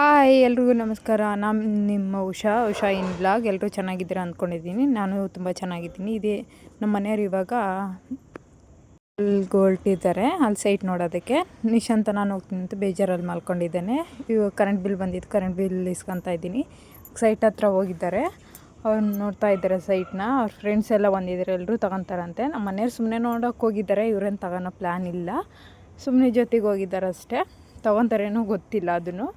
Hi, ಎಲ್ರಿಗೂ ನಮಸ್ಕಾರ. ನಾನು ನಿಮ್ಮ ಉಷಾ ಉಷಾ ಇನ್ ಬ್ಲಾಗ್. ಎಲ್ಲರೂ ಚೆನ್ನಾಗಿದ್ದೀರಾ ಅಂದ್ಕೊಂಡಿದ್ದೀನಿ. ನಾನು ತುಂಬ ಚೆನ್ನಾಗಿದ್ದೀನಿ. ಇದೇ ನಮ್ಮ ಮನೆಯವ್ರು ಇವಾಗ ಹೊರಟಿದ್ದಾರೆ ಅಲ್ಲಿ ಸೈಟ್ ನೋಡೋದಕ್ಕೆ. ನಿಶಾಂತ ನಾನು ಹೋಗ್ತೀನಿ ಅಂತ ಬೇಜಾರಲ್ಲಿ ಮಲ್ಕೊಂಡಿದ್ದೇನೆ. ಇವಾಗ ಕರೆಂಟ್ ಬಿಲ್ ಬಂದಿದ್ದು ಕರೆಂಟ್ ಬಿಲ್ ಇಸ್ಕೊತಾ ಇದ್ದೀನಿ. ಸೈಟ್ ಹತ್ರ ಹೋಗಿದ್ದಾರೆ. ಅವ್ರು ನೋಡ್ತಾ ಇದ್ದಾರೆ ಸೈಟ್ನ. ಅವ್ರ ಫ್ರೆಂಡ್ಸ್ ಎಲ್ಲ ಬಂದಿದ್ದಾರೆ. ಎಲ್ಲರೂ ತಗೊತಾರಂತೆ. ನಮ್ಮ ಮನೆಯವ್ರು ಸುಮ್ಮನೆ ನೋಡೋಕೆ ಹೋಗಿದ್ದಾರೆ. ಇವ್ರೇನು ತಗೊಳೋ ಪ್ಲ್ಯಾನ್ ಇಲ್ಲ. ಸುಮ್ಮನೆ ಜೊತೆಗೆ ಹೋಗಿದ್ದಾರೆ ಅಷ್ಟೇ. ತೊಗೊತಾರೇನೋ ಗೊತ್ತಿಲ್ಲ ಅದನ್ನು.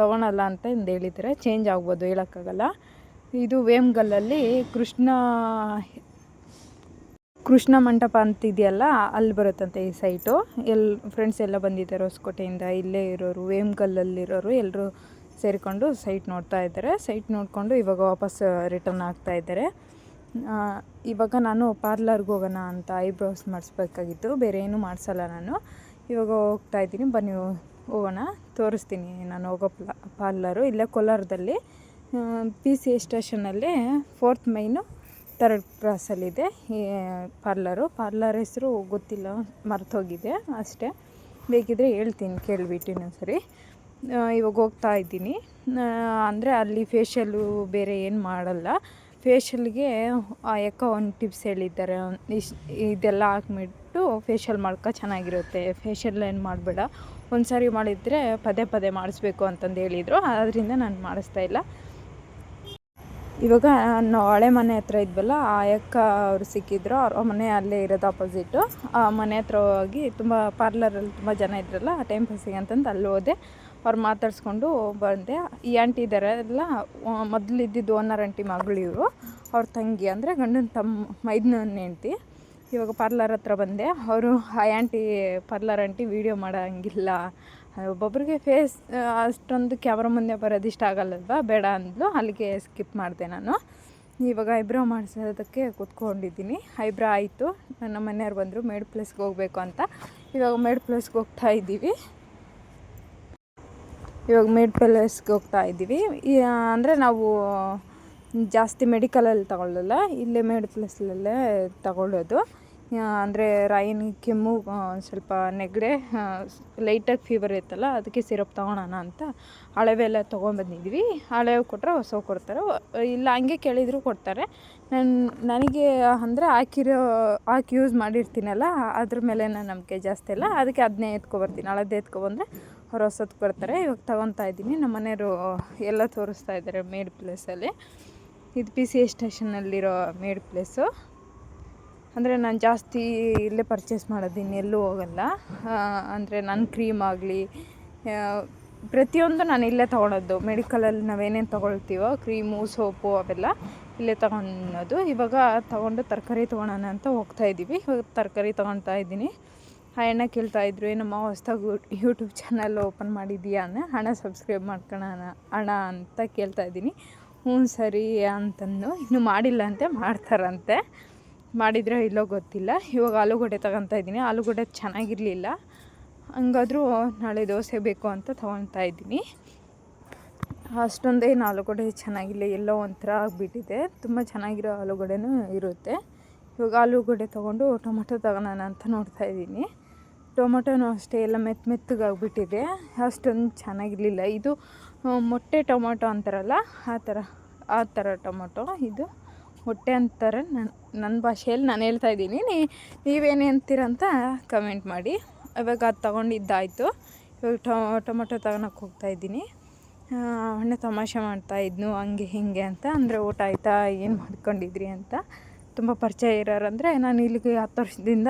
ತೊಗೊಳಲ್ಲ ಅಂತ ಇಂದು ಹೇಳಿದ್ದಾರೆ. ಚೇಂಜ್ ಆಗ್ಬೋದು, ಹೇಳೋಕ್ಕಾಗಲ್ಲ. ಇದು ವೇಮ್ಗಲ್ಲಲ್ಲಿ ಕೃಷ್ಣ ಕೃಷ್ಣ ಮಂಟಪ ಅಂತ ಇದೆಯಲ್ಲ, ಅಲ್ಲಿ ಬರುತ್ತಂತೆ ಈ ಸೈಟು ಎಲ್ಲಿ ಫ್ರೆಂಡ್ಸ್ ಎಲ್ಲ ಬಂದಿದ್ದಾರೆ ಹೊಸಕೋಟೆಯಿಂದ. ಇಲ್ಲೇ ಇರೋರು, ವೇಮ್ಗಲ್ಲಲ್ಲಿರೋರು ಎಲ್ಲರೂ ಸೇರಿಕೊಂಡು ಸೈಟ್ ನೋಡ್ತಾ ಇದ್ದಾರೆ. ಸೈಟ್ ನೋಡಿಕೊಂಡು ಇವಾಗ ವಾಪಸ್ ರಿಟರ್ನ್ ಆಗ್ತಾ ಇದ್ದಾರೆ. ಇವಾಗ ನಾನು ಪಾರ್ಲರ್ಗೆ ಹೋಗೋಣ ಅಂತ ಐಬ್ರೋಸ್ ಮಾಡಿಸ್ಬೇಕಾಗಿತ್ತು. ಬೇರೆ ಏನೂ ಮಾಡಿಸಲ್ಲ ನಾನು. ಇವಾಗ ಹೋಗ್ತಾ ಇದ್ದೀನಿ. ಬನ್ನಿ ಹೋಗೋಣ, ತೋರಿಸ್ತೀನಿ ನಾನು ಹೋಗೋ ಪ್ಲಾ, ಪಾರ್ಲರು. ಇಲ್ಲೇ ಕೋಲಾರದಲ್ಲಿ ಪಿ ಸಿ ಎ ಸ್ಟೇಷನಲ್ಲಿ ಫೋರ್ತ್ ಮೈನು ತರ್ಡ್ ಕ್ರಾಸಲ್ಲಿದೆ ಈ, ಪಾರ್ಲರು. ಪಾರ್ಲರ್ ಹೆಸರು ಗೊತ್ತಿಲ್ಲ, ಮರ್ತೋಗಿದೆ ಅಷ್ಟೇ. ಬೇಕಿದ್ರೆ ಹೇಳ್ತೀನಿ ಕೇಳಿಬಿಟ್ಟು ಇನ್ನೊಂದ್ಸರಿ ಇವಾಗ ಹೋಗ್ತಾ ಇದ್ದೀನಿ. ಅಂದರೆ ಅಲ್ಲಿ ಫೇಶಿಯಲ್ಲು ಬೇರೆ ಏನು ಮಾಡಲ್ಲ. ಫೇಶಿಯಲ್ಗೆ ಯಾಕೋ ಒಂದು ಟಿಪ್ಸ್ ಹೇಳಿದ್ದಾರೆ. ಇಶ್ ಇದೆಲ್ಲ ಹಾಕ್ಬಿಟ್ಟು ಫೇಶಿಯಲ್ ಮಾಡ್ಕೊ ಚೆನ್ನಾಗಿರುತ್ತೆ. ಫೇಶಿಯಲ್ ಏನು ಮಾಡಬೇಡ. ಒಂದು ಸಾರಿ ಮಾಡಿದರೆ ಪದೇ ಪದೇ ಮಾಡಿಸ್ಬೇಕು ಅಂತಂದು ಹೇಳಿದರು ಆದ್ದರಿಂದ ನಾನು ಮಾಡಿಸ್ತಾ ಇಲ್ಲ. ಇವಾಗ ನಾವು ಹಳೆ ಮನೆ ಹತ್ರ ಇದ್ವಲ್ಲ, ಆ ಅಕ್ಕ ಅವರು ಸಿಕ್ಕಿದ್ರು, ಅವ್ರ ಮನೆ ಅಲ್ಲೇ ಇರೋದು ಆಪೋಸಿಟು ಆ ಮನೆ ಹತ್ರ ಹೋಗಿ ತುಂಬ ಪಾರ್ಲರಲ್ಲಿ ತುಂಬ ಜನ ಇದ್ರಲ್ಲ, ಆ ಟೈಮ್ ಪಾಸಿಗೆ ಅಂತಂದು ಅಲ್ಲಿ ಹೋದೆ. ಅವ್ರು ಮಾತಾಡಿಸ್ಕೊಂಡು ಬಂದೆ. ಈ ಆಂಟಿ ಇದ್ದಾರೆ ಎಲ್ಲ ಮೊದಲು ಇದ್ದಿದ್ದು ಓನರ್ ಆಂಟಿ ಮಗಳು ಇವರು ಅವ್ರ ತಂಗಿ ಅಂದರೆ ಗಂಡನ ತಮ್ಮ ಮೈದನ ಹೆಂಡ್ತಿ. ಇವಾಗ ಪಾರ್ಲರ್ ಹತ್ರ ಬಂದೆ. ಅವರು ಆಂಟಿ ಪಾರ್ಲರ್ ಆಂಟಿ ವೀಡಿಯೋ ಮಾಡೋಂಗಿಲ್ಲ. ಒಬ್ಬೊಬ್ರಿಗೆ ಫೇಸ್ ಅಷ್ಟೊಂದು ಕ್ಯಾಮ್ರಾ ಮುಂದೆ ಬರೋದು ಇಷ್ಟ ಆಗಲ್ಲಲ್ವಾ? ಬೇಡ ಅಂದ್ಲು. ಅಲ್ಲಿಗೆ ಸ್ಕಿಪ್ ಮಾಡಿದೆ ನಾನು. ಇವಾಗ ಐಬ್ರೋ ಮಾಡಿಸೋದಕ್ಕೆ ಕೂತ್ಕೊಂಡಿದ್ದೀನಿ. ಐಬ್ರೋ ಆಯಿತು. ನನ್ನ ಮನೆಯವ್ರು ಬಂದರು, ಮೇಡ್ ಪ್ಲೇಸ್ಗೆ ಹೋಗಬೇಕು ಅಂತ. ಇವಾಗ ಮೇಡ್ ಪ್ಲೇಸ್ಗೆ ಹೋಗ್ತಾ ಇದ್ದೀವಿ. ಇವಾಗ ಮೇಡ್ ಪ್ಲೇಸ್ಗೆ ಹೋಗ್ತಾ ಇದ್ದೀವಿ. ಅಂದರೆ ನಾವು ಜಾಸ್ತಿ ಮೆಡಿಕಲಲ್ಲಿ ತಗೊಳ್ಳಲ್ಲ, ಇಲ್ಲೇ ಮೇಡ್ ಪ್ಲೇಸಲ್ಲೇ ತಗೊಳ್ಳೋದು. ಅಂದರೆ ರಾಯಿನ ಕೆಮ್ಮು ಸ್ವಲ್ಪ ನೆಗಡೆ ಲೈಟಾಗಿ ಫೀವರ್ ಇತ್ತಲ್ಲ, ಅದಕ್ಕೆ ಸಿರಪ್ ತೊಗೊಳೋಣ ಅಂತ ಹಳೆವೆಲ್ಲ ತೊಗೊಂಬಂದಿದ್ವಿ ಹಳೆವು ಕೊಟ್ಟರೆ ಹೊಸವು ಕೊಡ್ತಾರೆ. ಇಲ್ಲ, ಹಂಗೆ ಕೇಳಿದರೂ ಕೊಡ್ತಾರೆ. ನನ್ನ ನನಗೆ ಅಂದರೆ ಹಾಕಿರೋ, ಹಾಕಿ ಯೂಸ್ ಮಾಡಿರ್ತೀನಲ್ಲ, ಅದ್ರ ಮೇಲೆ ನಾನು ನಂಬಿಕೆ ಜಾಸ್ತಿ ಇಲ್ಲ. ಅದಕ್ಕೆ ಅದನ್ನೇ ಎತ್ಕೊಬರ್ತೀನಿ. ಹಳದೇ ಎತ್ಕೊಬಂದರೆ ಅವ್ರು ಹೊಸದು ಕೊಡ್ತಾರೆ ಇವಾಗ ತೊಗೊತಾ ಇದ್ದೀನಿ. ನಮ್ಮ ಮನೆಯವರು ಎಲ್ಲ ತೋರಿಸ್ತಾ ಇದ್ದಾರೆ ಮೇಡ್ ಪ್ಲೇಸಲ್ಲಿ ಇದು ಪಿ ಸಿ ಎ ಸ್ಟೇಷನಲ್ಲಿರೋ ಮೇಡ್ ಪ್ಲೇಸು. ಅಂದರೆ ನಾನು ಜಾಸ್ತಿ ಇಲ್ಲೇ ಪರ್ಚೇಸ್ ಮಾಡೋದು ಇನ್ನೆಲ್ಲೂ ಹೋಗಲ್ಲ. ಅಂದರೆ ನನ್ನ ಕ್ರೀಮ್ ಆಗಲಿ ಪ್ರತಿಯೊಂದು ನಾನು ಇಲ್ಲೇ ತೊಗೊಳೋದು. ಮೆಡಿಕಲಲ್ಲಿ ನಾವೇನೇನು ತೊಗೊಳ್ತೀವೋ ಕ್ರೀಮು ಸೋಪು ಅವೆಲ್ಲ ಇಲ್ಲೇ ತೊಗೊಳೋದು. ಇವಾಗ ತೊಗೊಂಡು ತರಕಾರಿ ತೊಗೊಳೋಣ ಅಂತ ಹೋಗ್ತಾ ಇದ್ದೀವಿ ಇವಾಗ ತರಕಾರಿ ತೊಗೊಳ್ತಾ ಇದ್ದೀನಿ ಆ ಎಣ್ಣೆ ಕೇಳ್ತಾಯಿದ್ರು ಏನಮ್ಮ ಹೊಸ್ದಾಗಿ ಯೂಟ್ಯೂಬ್ ಚಾನಲ್ ಓಪನ್ ಮಾಡಿದ್ದೀಯಾ ಅಂದರೆ ಹಣ ಸಬ್ಸ್ಕ್ರೈಬ್ ಮಾಡ್ಕೊಳ ಹಣ ಅಂತ ಕೇಳ್ತಾ ಇದ್ದೀನಿ ಹ್ಞೂ ಸರಿ ಅಂತಂದು ಇನ್ನೂ ಮಾಡಿಲ್ಲ ಅಂತೆ, ಮಾಡ್ತಾರಂತೆ. ಮಾಡಿದರೆ ಇಲ್ಲೋ ಗೊತ್ತಿಲ್ಲ. ಇವಾಗ ಆಲೂಗಡ್ಡೆ ತಗೊತಾ ಇದ್ದೀನಿ. ಆಲೂಗಡ್ಡೆ ಚೆನ್ನಾಗಿರಲಿಲ್ಲ. ಹಂಗಾದ್ರೂ ನಾಳೆ ದೋಸೆ ಬೇಕು ಅಂತ ತೊಗೊತಾ ಇದ್ದೀನಿ. ಅಷ್ಟೊಂದೇನು ಆಲೂಗಡ್ಡೆ ಚೆನ್ನಾಗಿಲ್ಲ, ಎಲ್ಲೋ ಒಂಥರ ಆಗಿಬಿಟ್ಟಿದೆ. ತುಂಬ ಚೆನ್ನಾಗಿರೋ ಆಲೂಗಡ್ಡೆನೂ ಇರುತ್ತೆ. ಇವಾಗ ಆಲೂಗಡ್ಡೆ ತೊಗೊಂಡು ಟೊಮೊಟೊ ತಗೊಳೋಣ ಅಂತ ನೋಡ್ತಾ ಇದ್ದೀನಿ. ಟೊಮೊಟೊನೂ ಅಷ್ಟೇ ಎಲ್ಲ ಮೆತ್ತ ಮೆತ್ತಗಾಗ್ಬಿಟ್ಟಿದೆ. ಅಷ್ಟೊಂದು ಚೆನ್ನಾಗಿರಲಿಲ್ಲ. ಇದು ಮೊಟ್ಟೆ ಟೊಮೊಟೊ ಅಂತಾರಲ್ಲ, ಆ ಥರ ಆ ಥರ ಟೊಮೊಟೊ. ಇದು ಮೊಟ್ಟೆ ಅಂತಾರೆ ನನ್ನ ನನ್ನ ಭಾಷೆಯಲ್ಲಿ ನಾನು ಹೇಳ್ತಾ ಇದ್ದೀನಿ. ನೀ, ನೀವೇನು ಅಂತೀರಂತ ಕಮೆಂಟ್ ಮಾಡಿ. ಇವಾಗ ಅದು ತೊಗೊಂಡಿದ್ದಾಯಿತು. ಇವಾಗ ಟೊಮೊಟೊ ತಗೊಳಕ್ಕೆ ಹೋಗ್ತಾಯಿದ್ದೀನಿ ಅಣ್ಣ ತಮಾಷೆ ಮಾಡ್ತಾಯಿದ್ನು ಹಂಗೆ ಹಿಂಗೆ ಅಂತ. ಅಂದರೆ ಊಟ ಆಯಿತಾ, ಏನು ಮಾಡ್ಕೊಂಡಿದ್ರಿ ಅಂತ. ತುಂಬ ಪರಿಚಯ ಇರೋರಂದರೆ ನಾನು ಇಲ್ಲಿಗೆ ಹತ್ತು ವರ್ಷದಿಂದ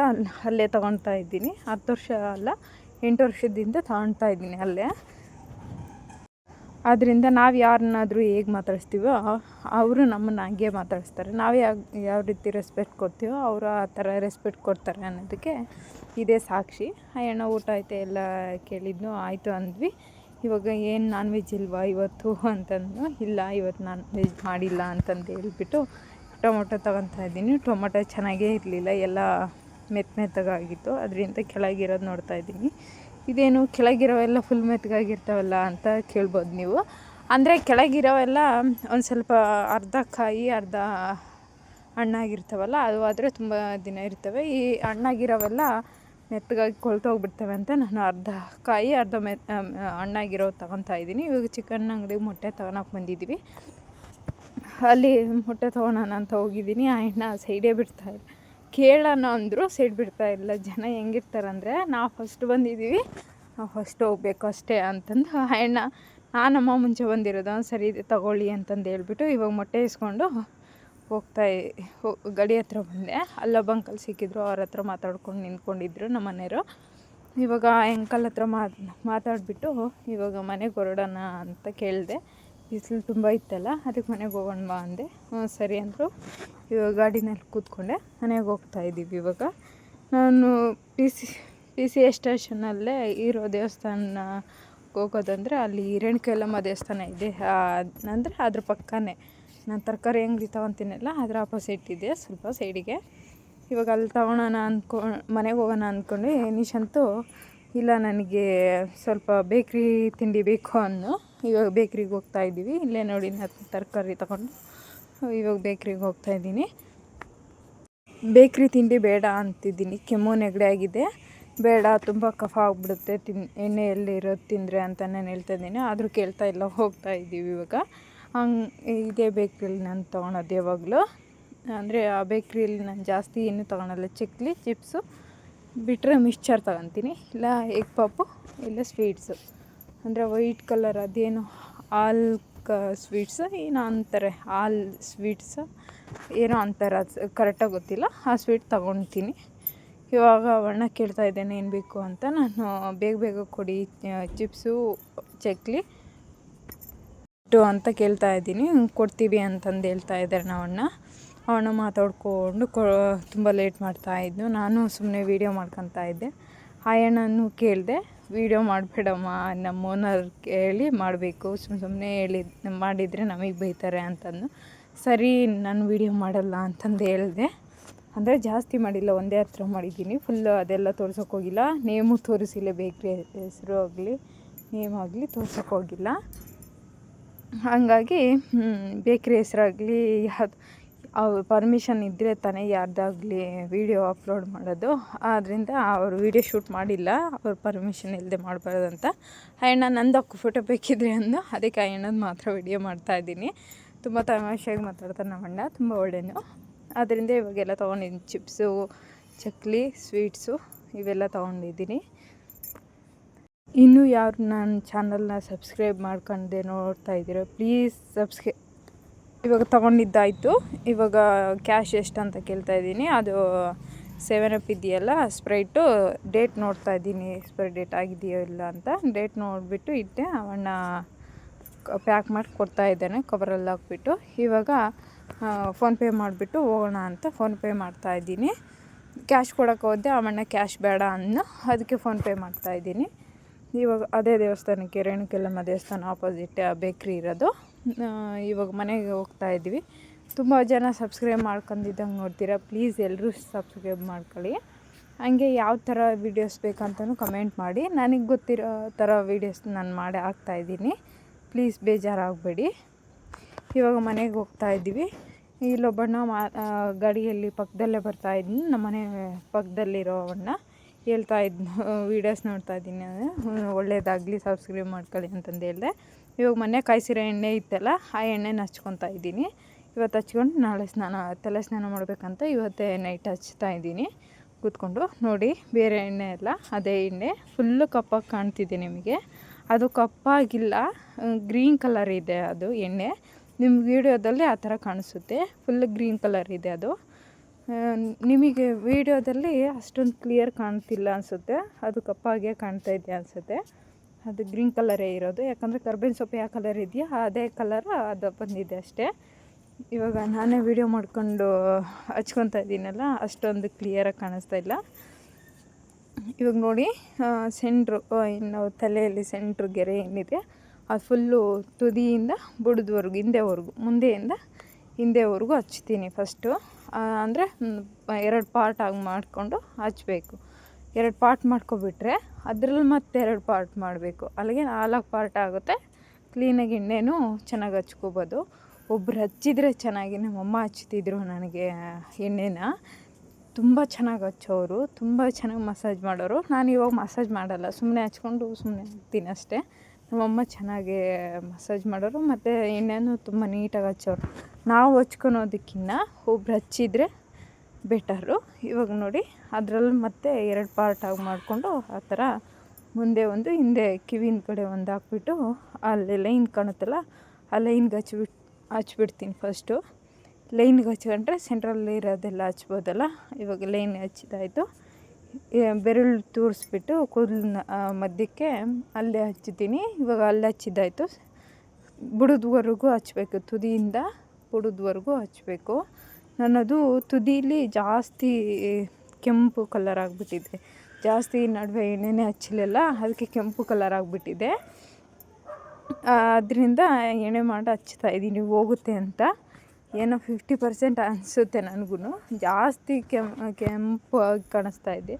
ಅಲ್ಲೇ ತೊಗೊಳ್ತಾ ಇದ್ದೀನಿ. ಹತ್ತು ವರ್ಷ ಅಲ್ಲ, ಎಂಟು ವರ್ಷದಿಂದ ತೊಗೊಳ್ತಾ ಇದ್ದೀನಿ ಅಲ್ಲೇ. ಆದ್ದರಿಂದ ನಾವು ಯಾರನ್ನಾದರೂ ಹೇಗೆ ಮಾತಾಡಿಸ್ತೀವೋ ಅವರು ನಮ್ಮನ್ನು ಹಂಗೆ ಮಾತಾಡಿಸ್ತಾರೆ. ನಾವು ಯಾವ ಯಾವ ರೀತಿ ರೆಸ್ಪೆಕ್ಟ್ ಕೊಡ್ತೀವೋ ಅವರು ಆ ಥರ ರೆಸ್ಪೆಕ್ಟ್ ಕೊಡ್ತಾರೆ ಅನ್ನೋದಕ್ಕೆ ಇದೇ ಸಾಕ್ಷಿ. ಆ ಊಟ ಆಯ್ತು? ಎಲ್ಲ ಕೇಳಿದ್ನು? ಆಯಿತು ಅಂದ್ವಿ. ಇವಾಗ ಏನು ನಾನ್ ವೆಜ್ ಇಲ್ವಾ ಇವತ್ತು ಅಂತಂದು ಇಲ್ಲ, ಇವತ್ತು ನಾನ್ ವೆಜ್ ಮಾಡಿಲ್ಲ ಅಂತಂದು ಹೇಳ್ಬಿಟ್ಟು ಟೊಮೊಟೊ ತೊಗೊತಾ ಇದ್ದೀನಿ. ಟೊಮೊಟೊ ಚೆನ್ನಾಗೇ ಇರಲಿಲ್ಲ. ಎಲ್ಲ ಮೆತ್ತ ಮೆತ್ತಗಾಗಿತ್ತು ಅದರಿಂದ ಕೆಳಗಿರೋದು ನೋಡ್ತಾ ಇದ್ದೀನಿ. ಇದೇನು ಕೆಳಗಿರೋವೆಲ್ಲ ಫುಲ್ ಮೆತ್ತಗಾಗಿರ್ತಾವಲ್ಲ ಅಂತ ಕೇಳ್ಬೋದು ನೀವು. ಅಂದರೆ ಕೆಳಗಿರೋವೆಲ್ಲ ಒಂದು ಸ್ವಲ್ಪ ಅರ್ಧ ಕಾಯಿ, ಅರ್ಧ ಹಣ್ಣಾಗಿರ್ತಾವಲ್ಲ ಅದು ಆದರೆ ತುಂಬ ದಿನ ಇರ್ತವೆ. ಈ ಹಣ್ಣಾಗಿರೋವೆಲ್ಲ ಮೆತ್ತಗಾಗಿ ಕೊಳ್ತೋಗ್ಬಿಡ್ತವೆ ಅಂತ ನಾನು ಅರ್ಧ ಕಾಯಿ, ಅರ್ಧ ಮೆ ಹಣ್ಣಾಗಿರೋ ತಗೊತಾ ಇದ್ದೀನಿ. ಇವಾಗ ಚಿಕನ್ ಅಂಗಡಿ ಮೊಟ್ಟೆ ತಗೊಳಕ್ಕೆ ಬಂದಿದ್ದೀವಿ ಅಲ್ಲಿ ಮೊಟ್ಟೆ ತೊಗೊಳೋಣ ಅಂತ ಹೋಗಿದ್ದೀನಿ. ಆ ಎಣ್ಣ ಸೈಡೇ ಬಿಡ್ತಾಯಿಲ್ಲ ಕೇಳೋಣ ಅಂದರು ಸೈಡ್ ಬಿಡ್ತಾ ಇಲ್ಲ. ಜನ ಹೆಂಗಿರ್ತಾರಂದರೆ, ನಾವು ಫಸ್ಟ್ ಬಂದಿದ್ದೀವಿ ನಾವು ಫಸ್ಟ್ ಹೋಗ್ಬೇಕು ಅಷ್ಟೇ ಅಂತಂದು ಅಣ್ಣ, ನಾನಮ್ಮ ಮುಂಚೆ ಬಂದಿರೋದು ಸರಿ ತಗೊಳ್ಳಿ ಅಂತಂದು ಹೇಳ್ಬಿಟ್ಟು ಇವಾಗ ಮೊಟ್ಟೆ ಇಸ್ಕೊಂಡು ಹೋಗ್ತಾ ಗಡಿ ಹತ್ರ ಬಂದೆ. ಅಲ್ಲೊಬ್ಬ ಅಂಕಲ್ ಸಿಕ್ಕಿದ್ರು, ಅವ್ರ ಹತ್ರ ಮಾತಾಡ್ಕೊಂಡು ನಿಂತ್ಕೊಂಡಿದ್ರು ನಮ್ಮ ಮನೆಯವರು. ಇವಾಗ ಅಂಕಲ್ ಹತ್ರ ಮಾತು, ಮಾತಾಡಿಬಿಟ್ಟು ಇವಾಗ ಮನೆಗೆ ಹೊರಡೋಣ ಅಂತ ಕೇಳಿದೆ. ಬಿಸಿಲು ತುಂಬ ಇತ್ತಲ್ಲ, ಅದಕ್ಕೆ ಮನೆಗೆ ಹೋಗೋಣ ಬಾ ಅಂದೆ. ಹ್ಞೂ ಸರಿ ಅಂದರು. ಇವಾಗ ಗಾಡಿನಲ್ಲಿ ಕೂತ್ಕೊಂಡೆ. ಮನೆಗೆ ಹೋಗ್ತಾ ಇದ್ದೀವಿ ಇವಾಗ. ನಾನು P C P C S ಸ್ಟೇಷನಲ್ಲೇ ಇರೋ ದೇವಸ್ಥಾನ ಹೋಗೋದಂದರೆ ಅಲ್ಲಿ ರೇಣುಕೆಲ್ಲಮ್ಮ ದೇವಸ್ಥಾನ ಇದೆ. ಅಂದರೆ ಅದ್ರ ಪಕ್ಕನೇ. ನಾನು ತರಕಾರಿ ಅಂಗಡಿ ತೊಗೊತೀನಲ್ಲ, ಅದ್ರ ಆಪೋಸಿಟ್ ಇದೆ, ಸ್ವಲ್ಪ ಸೈಡಿಗೆ ಇವಾಗ ಅಲ್ಲಿ ತೊಗೊಳೋಣ ಅಂದ್ಕೊ ಮನೆಗೆ ಹೋಗೋಣ ಅಂದ್ಕೊಂಡು ಅಂತೂ ಇಲ್ಲ ನನಗೆ ಸ್ವಲ್ಪ ಬೇಕ್ರಿ ತಿಂಡಿ ಬೇಕು ಅನ್ನು ಇವಾಗ ಬೇಕ್ರಿಗೆ ಹೋಗ್ತಾ ಇದ್ದೀವಿ. ಇಲ್ಲೇ ನೋಡಿ ತರಕಾರಿ ತಗೊಂಡು ಇವಾಗ ಬೇಕ್ರಿಗೆ ಹೋಗ್ತಾ ಇದ್ದೀನಿ. ಬೇಕ್ರಿ ತಿಂಡಿ ಬೇಡ ಅಂತಿದ್ದೀನಿ. ಕೆಮ್ಮು ನೆಗಡಿ ಆಗಿದೆ. ಬೇಡ, ತುಂಬ ಕಫ ಆಗಿಬಿಡುತ್ತೆ. ತಿನ್, ಎಣ್ಣೆಯಲ್ಲಿ ಇರೋದು ತಿಂದರೆ ಅಂತ ನಾನು ಹೇಳ್ತಾ ಇದ್ದೀನಿ. ಆದರೂ ಕೇಳ್ತಾ ಇಲ್ಲ, ಹೋಗ್ತಾ ಇದ್ದೀವಿ ಇವಾಗ. ಹಂಗೆ ಇದೇ ಬೇಕ್ರಿಲಿ ನಾನು ತೊಗೊಳೋದು ಯಾವಾಗಲೂ. ಅಂದರೆ ಆ ಬೇಕ್ರಿಯಲ್ಲಿ ನಾನು ಜಾಸ್ತಿ ಏನು ತೊಗೊಳಲ್ಲ. ಚಕ್ಲಿ, ಚಿಪ್ಸು ಬಿಟ್ಟರೆ ಮಿಕ್ಸ್ಚರ್ ತಗೊತೀನಿ. ಇಲ್ಲ, ಎಗ್ ಪಾಪು, ಇಲ್ಲ, ಸ್ವೀಟ್ಸು. ಅಂದರೆ ವೈಟ್ ಕಲರ್ ಅದೇನು ಹಾಲ್ ಕ ಸ್ವೀಟ್ಸ್ ಏನೋ ಅಂತಾರೆ, ಹಾಲ್ ಸ್ವೀಟ್ಸ್ ಏನೋ ಅಂತಾರೆ, ಅದು ಕರೆಕ್ಟಾಗಿ ಗೊತ್ತಿಲ್ಲ. ಆ ಸ್ವೀಟ್ ತೊಗೊಳ್ತೀನಿ ಇವಾಗ ಅಣ್ಣ ಕೇಳ್ತಾ ಇದ್ದೇನೆ, ಏನು ಬೇಕು ಅಂತ. ನಾನು ಬೇಗ ಬೇಗ ಕೊಡಿ, ಚಿಪ್ಸು, ಚಕ್ಲಿ ಟು ಅಂತ ಕೇಳ್ತಾ ಇದ್ದೀನಿ. ಕೊಡ್ತೀವಿ ಅಂತಂದು ಹೇಳ್ತಾ ಇದ್ದಾರೆ ನಾವಣ್ಣ ಅವಣ್ಣ ಮಾತಾಡ್ಕೊಂಡು ಕೊ ತುಂಬ ಲೇಟ್ ಮಾಡ್ತಾ ಇದ್ದು ನಾನು ಸುಮ್ಮನೆ ವೀಡಿಯೋ ಮಾಡ್ಕೊತಾ ಇದ್ದೆ. ಆಯಣ್ಣನೂ ಕೇಳಿದೆ. ವೀಡಿಯೋ ಮಾಡಬೇಡಮ್ಮ, ನಮ್ಮ ಓನರ್ ಕೇಳಿ ಮಾಡಬೇಕು. ಸುಮ್ಮ ಸುಮ್ಮನೆ ಹೇಳಿ, ಮಾಡಿದರೆ ನಮಗೆ ಬೈತಾರೆ ಅಂತಂದು. ಸರಿ, ನಾನು ವೀಡಿಯೋ ಮಾಡಲ್ಲ ಅಂತಂದು ಹೇಳಿದೆ. ಅಂದರೆ ಜಾಸ್ತಿ ಮಾಡಿಲ್ಲ, ಒಂದೇ ಹತ್ರ ಮಾಡಿದ್ದೀನಿ. ಫುಲ್ಲು ಅದೆಲ್ಲ ತೋರ್ಸೋಕೆ ಹೋಗಿಲ್ಲ. ನೇಮು ತೋರಿಸಿಲ್ಲ, ಬೇಕ್ರಿ ಹೆಸರು ಆಗಲಿ, ನೇಮ್ ಆಗಲಿ ತೋರ್ಸೋಕೆ ಹೋಗಿಲ್ಲ. ಹಾಗಾಗಿ ಬೇಕ್ರಿ ಹೆಸರಾಗಲಿ ಯಾವ್ದು ಅವ್ರ ಪರ್ಮಿಷನ್ ಇದ್ದರೆ ತಾನೇ ಯಾರ್ದಾಗಲಿ ವೀಡಿಯೋ ಅಪ್ಲೋಡ್ ಮಾಡೋದು. ಆದ್ದರಿಂದ ಅವರು ವೀಡಿಯೋ ಶೂಟ್ ಮಾಡಿಲ್ಲ, ಅವ್ರ ಪರ್ಮಿಷನ್ ಇಲ್ಲದೆ ಮಾಡಬಾರ್ದಂತ ಅಣ್ಣ ನಂದು ಫೋಟೋ ಬೇಕಿದ್ರೆ ಅಂದು, ಅದಕ್ಕೆ ಅಣ್ಣದ ಮಾತ್ರ ವೀಡಿಯೋ ಮಾಡ್ತಾಯಿದ್ದೀನಿ ತುಂಬ ತಮಾಷೆಯಾಗಿ ಮಾತಾಡ್ತಾರೆ ನಮ್ಮ ಅಣ್ಣ, ತುಂಬ ಒಳ್ಳೆಯನು. ಆದ್ದರಿಂದ ಇವಾಗೆಲ್ಲ ತೊಗೊಂಡಿದ್ದೀನಿ ಚಿಪ್ಸು ಚಕ್ಲಿ ಸ್ವೀಟ್ಸು ಇವೆಲ್ಲ ತೊಗೊಂಡಿದ್ದೀನಿ. ಇನ್ನೂ ಯಾರು ನನ್ನ ಚಾನಲ್ನ ಸಬ್ಸ್ಕ್ರೈಬ್ ಮಾಡ್ಕೊಂಡೆ ನೋಡ್ತಾ ಇದ್ದೀರೋ ಪ್ಲೀಸ್ ಸಬ್ಸ್ಕ್ರೈ ಇವಾಗ ತೊಗೊಂಡಿದ್ದಾಯಿತು. ಇವಾಗ ಕ್ಯಾಶ್ ಎಷ್ಟು ಅಂತ ಕೇಳ್ತಾ ಇದ್ದೀನಿ. ಅದು ಸೆವೆನ್ ಅಪ್ ಇದೆಯಲ್ಲ ಸ್ಪ್ರೈಟು ಡೇಟ್ ನೋಡ್ತಾ ಇದ್ದೀನಿ ಎಕ್ಸ್ಪೈರಿ ಡೇಟ್ ಆಗಿದೆಯೋ ಇಲ್ಲ ಅಂತ. ಡೇಟ್ ನೋಡಿಬಿಟ್ಟು ಇಟ್ಟೆ, ಅವನ್ನ ಪ್ಯಾಕ್ ಮಾಡಿ ಕೊಡ್ತಾ ಇದ್ದಾನೆ ಕವರಲ್ಲಿ ಹಾಕ್ಬಿಟ್ಟು. ಇವಾಗ ಫೋನ್ಪೇ ಮಾಡಿಬಿಟ್ಟು ಹೋಗೋಣ ಅಂತ ಫೋನ್ಪೇ ಮಾಡ್ತಾ ಇದ್ದೀನಿ. ಕ್ಯಾಶ್ ಕೊಡೋಕೆ ಹೋದೆ ಅವಣ್ಣ ಕ್ಯಾಶ್ ಬೇಡ ಅನ್ನೋ ಅದಕ್ಕೆ ಫೋನ್ಪೇ ಮಾಡ್ತಾ ಇದ್ದೀನಿ. ಇವಾಗ ಅದೇ ದೇವಸ್ಥಾನಕ್ಕೆ ರೇಣುಕೆಲ್ಲಮ್ಮ ದೇವಸ್ಥಾನ ಆಪೋಸಿಟ್ ಬೇಕ್ರಿ ಇರೋದು. ಇವಾಗ ಮನೆಗೆ ಹೋಗ್ತಾ ಇದ್ವಿ ತುಂಬ ಜನ ಸಬ್ಸ್ಕ್ರೈಬ್ ಮಾಡ್ಕೊಂಡಿದ್ದಂಗೆ ನೋಡ್ತೀರಾ? ಪ್ಲೀಸ್ ಎಲ್ಲರೂ ಸಬ್ಸ್ಕ್ರೈಬ್ ಮಾಡ್ಕೊಳ್ಳಿ. ಹಂಗೆ ಯಾವ ಥರ ವೀಡಿಯೋಸ್ ಬೇಕಂತಲೂ ಕಮೆಂಟ್ ಮಾಡಿ. ನನಗೆ ಗೊತ್ತಿರೋ ಥರ ವೀಡಿಯೋಸ್ ನಾನು ಮಾಡಿ ಹಾಕ್ತಾಯಿದ್ದೀನಿ ಪ್ಲೀಸ್ ಬೇಜಾರಾಗಬೇಡಿ. ಇವಾಗ ಮನೆಗೆ ಹೋಗ್ತಾ ಇದ್ದೀವಿ. ಇಲ್ಲೊಬ್ಬಣ್ಣ ಮಾ ಗಾಡಿಯಲ್ಲಿ ಪಕ್ಕದಲ್ಲೇ ಬರ್ತಾ ಇದ್ದೀನಿ ನಮ್ಮ ಮನೆ ಪಕ್ಕದಲ್ಲಿರೋವಣ್ಣ ಹೇಳ್ತಾ ಇದ್ನು. ವೀಡಿಯೋಸ್ ನೋಡ್ತಾ ಇದ್ದೀನಿ. ಒಳ್ಳೆಯದಾಗಲಿ ಸಬ್ಸ್ಕ್ರೈಬ್ ಮಾಡ್ಕೊಳ್ಳಿ ಅಂತಂದು ಹೇಳಿದೆ. ಇವಾಗ ಮೊನ್ನೆ ಕಾಯಿಸಿರೋ ಎಣ್ಣೆ ಇತ್ತಲ್ಲ, ಆ ಎಣ್ಣೆನ ಹಚ್ಕೊತಾ ಇದ್ದೀನಿ. ಇವತ್ತು ಹಚ್ಕೊಂಡು ನಾಳೆ ಸ್ನಾನ, ತಲೆ ಸ್ನಾನ ಮಾಡಬೇಕಂತ ಇವತ್ತೇ ನೈಟ್ ಹಚ್ತಾ ಇದ್ದೀನಿ. ಕೂತ್ಕೊಂಡು ನೋಡಿ, ಬೇರೆ ಎಣ್ಣೆ ಅಲ್ಲ, ಅದೇ ಎಣ್ಣೆ. ಫುಲ್ಲು ಕಪ್ಪಾಗಿ ಕಾಣ್ತಿದೆ ನಿಮಗೆ. ಅದು ಕಪ್ಪಾಗಿಲ್ಲ ಗ್ರೀನ್ ಕಲರ್ ಇದೆ ಅದು ಎಣ್ಣೆ. ನಿಮ್ಮ ವೀಡಿಯೋದಲ್ಲಿ ಆ ಥರ ಕಾಣಿಸುತ್ತೆ. ಫುಲ್ ಗ್ರೀನ್ ಕಲರ್ ಇದೆ ಅದು. ನಿಮಗೆ ವೀಡಿಯೋದಲ್ಲಿ ಅಷ್ಟೊಂದು ಕ್ಲಿಯರ್ ಕಾಣ್ತಿಲ್ಲ ಅನಿಸುತ್ತೆ. ಅದು ಕಪ್ಪಾಗೆ ಕಾಣ್ತಾ ಇದೆ ಅನಿಸುತ್ತೆ. ಅದು ಗ್ರೀನ್ ಕಲರೇ ಇರೋದು. ಯಾಕಂದರೆ ಕರ್ಬೇವಿನ ಸೊಪ್ಪು ಯಾವ ಕಲರ್ ಇದೆಯಾ ಅದೇ ಕಲರ್ ಅದು ಬಂದಿದೆ ಅಷ್ಟೇ. ಇವಾಗ ನಾನೇ ವಿಡಿಯೋ ಮಾಡ್ಕೊಂಡು ಹಚ್ಕೊತಾ ಇದ್ದೀನಲ್ಲ, ಅಷ್ಟೊಂದು ಕ್ಲಿಯರಾಗಿ ಕಾಣಿಸ್ತಾ ಇಲ್ಲ. ಇವಾಗ ನೋಡಿ ಸೆಂಟ್ರು ಇನ್ನು ತಲೆಯಲ್ಲಿ ಸೆಂಟ್ರ್ ಗೆರೆ ಏನಿದೆ ಅದು ಫುಲ್ಲು ತುದಿಯಿಂದ ಬುಡದವರೆಗೂ, ಹಿಂದೆವರೆಗೂ, ಮುಂದೆಯಿಂದ ಹಿಂದೆವರೆಗೂ ಹಚ್ತೀನಿ ಫಸ್ಟು ಅಂದರೆ ಎರಡು ಪಾರ್ಟ್ ಆಗಿ ಮಾಡಿಕೊಂಡು ಹಚ್ಬೇಕು. ಎರಡು ಪಾರ್ಟ್ ಮಾಡ್ಕೊಬಿಟ್ರೆ ಅದ್ರಲ್ಲಿ ಮತ್ತೆ ಎರಡು ಪಾರ್ಟ್ ಮಾಡಬೇಕು. ಅಲ್ಲಿಗೆ ನಾಲ್ಕು ಪಾರ್ಟ್ ಆಗುತ್ತೆ. ಕ್ಲೀನಾಗಿ ಎಣ್ಣೆನೂ ಚೆನ್ನಾಗಿ ಹಚ್ಕೋಬೋದು. ಒಬ್ರು ಹಚ್ಚಿದ್ರೆ ಚೆನ್ನಾಗಿ ನಮ್ಮಮ್ಮ ಹಚ್ತಿದ್ರು ನನಗೆ ಎಣ್ಣೆನ. ತುಂಬ ಚೆನ್ನಾಗಿ ಹಚ್ಚೋರು, ತುಂಬ ಚೆನ್ನಾಗಿ ಮಸಾಜ್ ಮಾಡೋರು. ನಾನು ಇವಾಗ ಮಸಾಜ್ ಮಾಡಲ್ಲ ಸುಮ್ಮನೆ ಹಚ್ಕೊಂಡು ಸುಮ್ಮನೆ ಹಾಕ್ತೀನಿ ಅಷ್ಟೇ. ನಮ್ಮಮ್ಮ ಚೆನ್ನಾಗಿ ಮಸಾಜ್ ಮಾಡೋರು, ಮತ್ತು ಎಣ್ಣೆನೂ ತುಂಬ ನೀಟಾಗಿ ಹಚ್ಚೋರು. ನಾವು ಹಚ್ಕೊಳೋದಕ್ಕಿಂತ ಒಬ್ರು ಹಚ್ಚಿದ್ರೆ ಬೆಟರು. ಇವಾಗ ನೋಡಿ, ಅದರಲ್ಲಿ ಮತ್ತೆ ಎರಡು ಪಾರ್ಟಾಗಿ ಮಾಡಿಕೊಂಡು ಆ ಥರ ಮುಂದೆ ಒಂದು, ಹಿಂದೆ ಕಿವಿನ ಕಡೆ ಒಂದು ಹಾಕ್ಬಿಟ್ಟು ಅಲ್ಲಿ ಲೈನ್ ಕಾಣುತ್ತಲ್ಲ, ಆ ಲೈನ್ಗೆ ಹಚ್ಬಿಟ್, ಹಚ್ಬಿಡ್ತೀನಿ ಫಸ್ಟು ಲೈನ್ಗೆ ಹಚ್ಕೊಂಡ್ರೆ ಸೆಂಟ್ರಲ್ಲಿ ಇರೋದೆಲ್ಲ ಹಚ್ಬೋದಲ್ಲ? ಇವಾಗ ಲೈನ್ ಹಚ್ಚಿದಾಯಿತು. ಬೆರಳು ತೋರಿಸ್ಬಿಟ್ಟು ಕೂದಲನ್ನ ಮಧ್ಯಕ್ಕೆ ಅಲ್ಲೇ ಹಚ್ಚಿದ್ದೀನಿ ಇವಾಗ ಅಲ್ಲೇ ಹಚ್ಚಿದ್ದಾಯಿತು ಬುಡದ್ವರೆಗೂ ಹಚ್ಬೇಕು, ತುದಿಯಿಂದ ಬುಡದ್ವರೆಗೂ ಹಚ್ಚಬೇಕು ನನ್ನದು ತುದಿಲಿ ಜಾಸ್ತಿ ಕೆಂಪು ಕಲರ್ ಆಗಿಬಿಟ್ಟಿದೆ. ಜಾಸ್ತಿ ನಡುವೆ ಎಣ್ಣೆನೇ ಹಚ್ಚಲಿಲ್ಲ ಅದಕ್ಕೆ ಕೆಂಪು ಕಲರ್ ಆಗಿಬಿಟ್ಟಿದೆ. ಅದರಿಂದ ಎಣ್ಣೆ ಮಾಡಿ ಹಚ್ತಾ ಇದ್ದೀನಿ, ಹೋಗುತ್ತೆ ಅಂತ. ಏನೋ ಫಿಫ್ಟಿ ಪರ್ಸೆಂಟ್ ಅನಿಸುತ್ತೆ ನನಗೂ ಜಾಸ್ತಿ ಕೆಂ, ಕೆಂಪು ಕಾಣಿಸ್ತಾ ಇದೆ.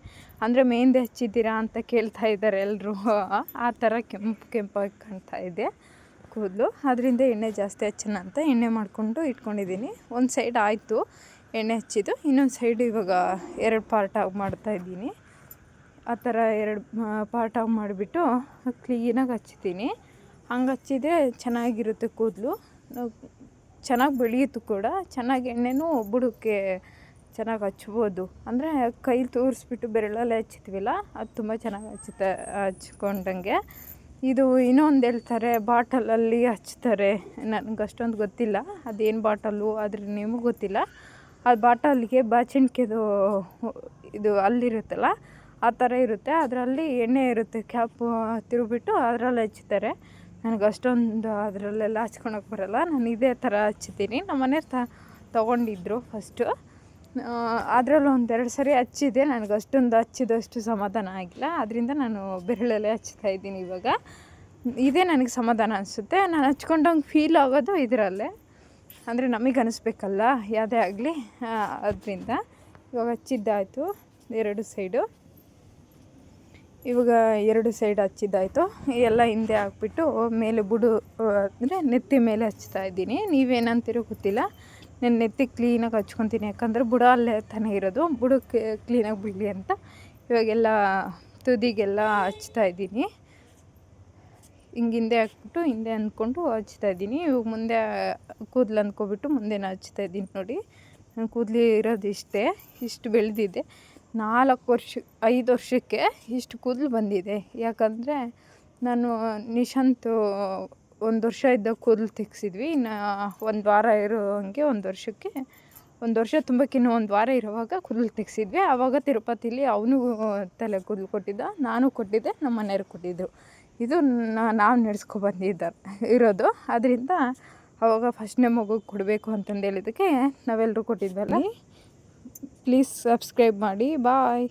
ಅಂದರೆ ಮೆಹಂದಿ ಹಚ್ಚಿದ್ದೀರಾ ಅಂತ ಕೇಳ್ತಾ ಇದ್ದಾರೆ ಎಲ್ಲರೂ ಆ ಥರ ಕೆಂಪು, ಕೆಂಪಾಗಿ ಕಾಣ್ತಾ ಇದೆ. ಕೂದಲು ಅದರಿಂದ ಎಣ್ಣೆ ಜಾಸ್ತಿ ಹಚ್ಚೋಣ ಅಂತ ಎಣ್ಣೆ ಮಾಡಿಕೊಂಡು ಇಟ್ಕೊಂಡಿದ್ದೀನಿ. ಒಂದು ಸೈಡ್ ಆಯಿತು ಎಣ್ಣೆ ಹಚ್ಚಿದ್ದು. ಇನ್ನೊಂದು ಸೈಡ್ ಇವಾಗ ಎರಡು ಪಾರ್ಟ್ ಪಾರ್ಟಾಗಿ ಮಾಡ್ತಾಯಿದ್ದೀನಿ ಆ ಥರ ಎರಡು ಪಾರ್ಟಾಗಿ ಮಾಡಿಬಿಟ್ಟು ಕ್ಲೀನಾಗಿ ಹಚ್ತೀನಿ ಹಂಗೆ ಹಚ್ಚಿದ್ರೆ ಚೆನ್ನಾಗಿರುತ್ತೆ ಕೂದಲು. ಚೆನ್ನಾಗಿ ಬೆಳೆಯಿತು ಕೂಡ. ಚೆನ್ನಾಗಿ ಎಣ್ಣೆನೂ ಬುಡಕ್ಕೆ ಚೆನ್ನಾಗಿ ಹಚ್ಬೋದು. ಅಂದರೆ ಕೈ ತೋರಿಸ್ಬಿಟ್ಟು ಬೆರಳಲ್ಲೇ ಹಚ್ಚಿದ್ವಿಲ್ಲ, ಅದು ತುಂಬ ಚೆನ್ನಾಗಿ ಹಚ್ಚುತ್ತೆ, ಹಚ್ಕೊಂಡಂಗೆ. ಇದು ಇನ್ನೊಂದು ಹೇಳ್ತಾರೆ, ಬಾಟಲಲ್ಲಿ ಹಚ್ತಾರೆ. ನನಗೆ ಅಷ್ಟೊಂದು ಗೊತ್ತಿಲ್ಲ. ಅದೇನು ಬಾಟಲು ಅದ್ರ ನೇಮು ಗೊತ್ತಿಲ್ಲ. ಆ ಬಾಟಲ್ಗೆ ಬಾಚಣಿಕೆದು ಇದು ಅಲ್ಲಿರುತ್ತಲ್ಲ, ಆ ಥರ ಇರುತ್ತೆ. ಅದರಲ್ಲಿ ಎಣ್ಣೆ ಇರುತ್ತೆ, ಕ್ಯಾಪು ತಿರುಗಿಬಿಟ್ಟು ಅದರಲ್ಲಿ ಹಚ್ತಾರೆ. ನನಗೆ ಅಷ್ಟೊಂದು ಅದರಲ್ಲೆಲ್ಲ ಹಚ್ಕೊಳಕ್ಕೆ ಬರೋಲ್ಲ. ನಾನು ಇದೇ ಥರ ಹಚ್ತೀನಿ ನಮ್ಮ ಮನೆ ತ, ತೊಗೊಂಡಿದ್ರು ಫಸ್ಟು ಅದರಲ್ಲಿ ಒಂದೆರಡು ಸರಿ ಹಚ್ಚಿದೆ. ನನಗೆ ಅಷ್ಟೊಂದು ಹಚ್ಚಿದಷ್ಟು ಸಮಾಧಾನ ಆಗಿಲ್ಲ. ಅದರಿಂದ ನಾನು ಬೆರಳಲ್ಲೇ ಹಚ್ತಾ ಇದ್ದೀನಿ ಇವಾಗ. ಇದೇ ನನಗೆ ಸಮಾಧಾನ ಅನಿಸುತ್ತೆ. ನಾನು ಹಚ್ಕೊಂಡಂಗೆ ಫೀಲ್ ಆಗೋದು ಇದರಲ್ಲೇ. ಅಂದರೆ ನಮಗೆ ಅನಿಸ್ಬೇಕಲ್ಲ, ಯಾವುದೇ ಆಗಲಿ. ಅದರಿಂದ ಇವಾಗ ಹಚ್ಚಿದ್ದಾಯಿತು ಎರಡು ಸೈಡು. ಇವಾಗ ಎರಡು ಸೈಡ್ ಹಚ್ಚಿದ್ದಾಯಿತು. ಎಲ್ಲ ಹಿಂದೆ ಹಾಕ್ಬಿಟ್ಟು ಮೇಲೆ ಬುಡು ಅಂದರೆ ನೆತ್ತಿ ಮೇಲೆ ಹಚ್ತಾ ಇದ್ದೀನಿ. ನೀವೇನಂತೀರೋ ಗೊತ್ತಿಲ್ಲ. ನಾನು ನೆತ್ತಿ ಕ್ಲೀನಾಗಿ ಹಚ್ಕೊತೀನಿ. ಯಾಕಂದರೆ ಬುಡ ಅಲ್ಲೇ ತಾನೇ ಇರೋದು. ಬುಡಕ್ಕೆ ಕ್ಲೀನಾಗಿ ಬಿಡಲಿ ಅಂತ ಇವಾಗೆಲ್ಲ ತುದಿಗೆಲ್ಲ ಹಚ್ತಾ ಇದ್ದೀನಿ. ಹಿಂಗೆ ಹಿಂದೆ ಹಾಕ್ಬಿಟ್ಟು ಹಿಂದೆ ಅಂದ್ಕೊಂಡು ಹಚ್ತಾ ಇದ್ದೀನಿ. ಇವಾಗ ಮುಂದೆ ಕೂದಲು ಅಂದ್ಕೊಬಿಟ್ಟು ಮುಂದೆನೇ ಹಚ್ತಾ ಇದ್ದೀನಿ ನೋಡಿ. ನನ್ನ ಕೂದಲು ಇರೋದು ಇಷ್ಟೇ. ಇಷ್ಟು ಬೆಳೆದಿದೆ. ನಾಲ್ಕು ವರ್ಷ, ಐದು ವರ್ಷಕ್ಕೆ ಇಷ್ಟು ಕೂದಲು ಬಂದಿದೆ. ಯಾಕಂದರೆ ನಾನು ನಿಶಾಂತ್ ಒಂದು ವರ್ಷ ಇದ್ದ ಕೂದಲು ತೆಗೆಸಿದ್ವಿ. ಇನ್ನು ಒಂದು ವಾರ ಇರೋ ಹಾಗೆ ಒಂದು ವರ್ಷಕ್ಕೆ, ಒಂದು ವರ್ಷ ತುಂಬಕ್ಕಿನ್ನೂ ಒಂದು ವಾರ ಇರುವಾಗ ಕೂದಲು ತೆಗೆಸಿದ್ವಿ. ಆವಾಗ ತಿರುಪತಿಲಿ ಅವನು ತಲೆ ಕೂದಲು ಕೊಟ್ಟಿದ್ದ, ನಾನು ಕೊಟ್ಟಿದ್ದೆ, ನಮ್ಮ ಮನೆಯವ್ರು ಕೊಟ್ಟಿದ್ದರು ಇದು ನಾವು ನಡೆಸ್ಕೊಬಂದಿದ್ದ ಇರೋದು. ಅದರಿಂದ ಅವಾಗ ಫಸ್ಟ್ನೇ ಮಗುಗೆ ಕೊಡಬೇಕು ಅಂತಂದು ಹೇಳಿದ್ದಕ್ಕೆ ನಾವೆಲ್ಲರೂ ಕೊಟ್ಟಿದ್ವಲ್ಲ. ಪ್ಲೀಸ್ ಸಬ್ಸ್ಕ್ರೈಬ್ ಮಾಡಿ. ಬಾಯ್